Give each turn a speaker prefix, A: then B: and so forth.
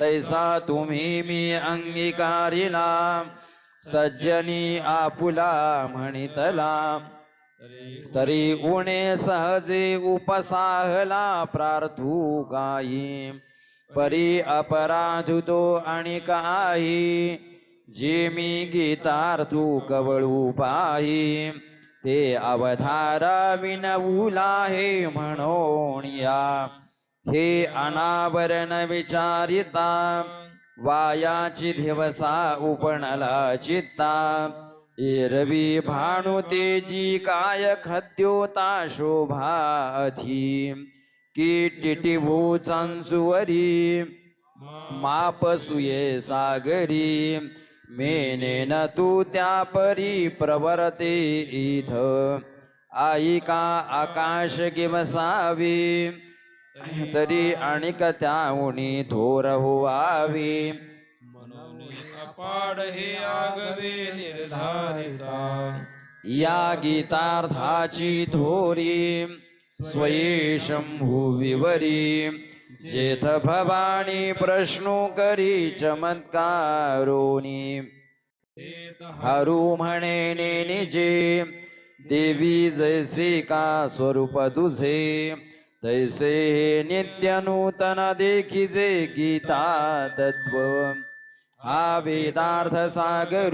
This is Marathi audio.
A: तैसा तुम्ही मी अंगीकारिला सज्जनी आपुला म्हणितला. तरी उणे सहजे उपसाहला प्रार्थू गाई. परी अपराधुतो आणि काही जे मी गीतार्थू कवळू पाही. ते अवधारा विनवूला हे म्हणून या हे अनावरण विचारिता वायाची दिवसा उपणला चित्ता एरवी भानुतेजी तेजी काय खद्योता शोभा अधी. की टिटिभू चांसुवरी मापसुये सागरी. मेनेन तू त्या परी प्रवरते इथ. आई का आकाश किवसावी तरी आणिक त्याहुनी थोर होवावी.
B: अपाड हे आगवे निर्धारिता.
A: या गीतार्थाची थोरी स्वये शंभू विवरी. जेथ भवानी प्रश्नो करी चमत्कारोनी. हरू म्हणे निजे देवी जैसे का स्वरूप तुझे तैसे हे नित्य नूतन देखिजे गीता तत्व हा वेदार्थ सागर